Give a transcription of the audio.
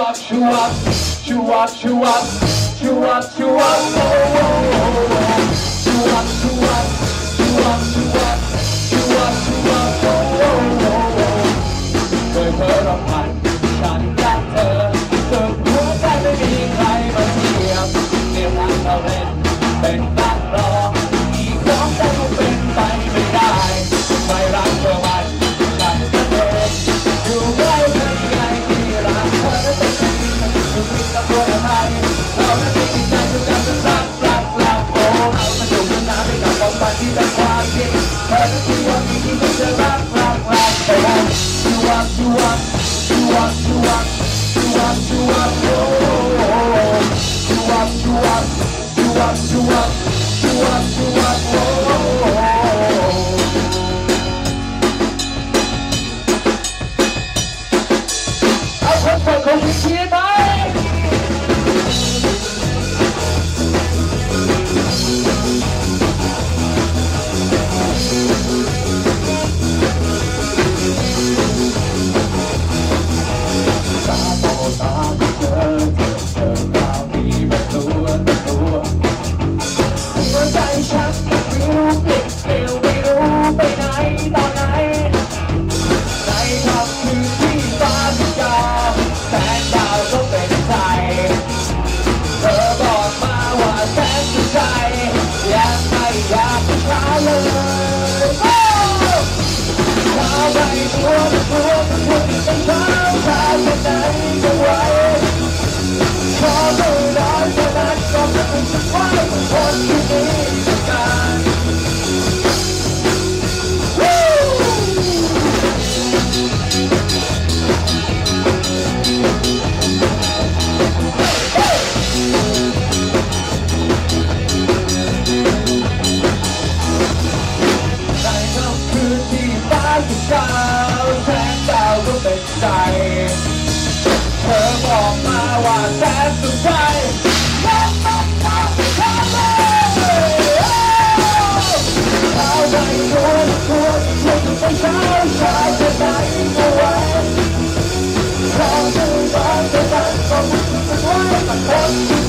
up, chew up, chew up, chew up, chew up, chew up. you up, you up, you up, you up, you up, you up. Bye. เาแสงดาวก็เป็นใจ เธอบอกมาว่าแทนสุดท้ายฉันต้องทำทำเลยเอาใจทวนทวนฉันไปเช้าเช้าจะได้ไม่ไหวขอมือบ้านจะดันก็มุ่งจะไว้แต่คน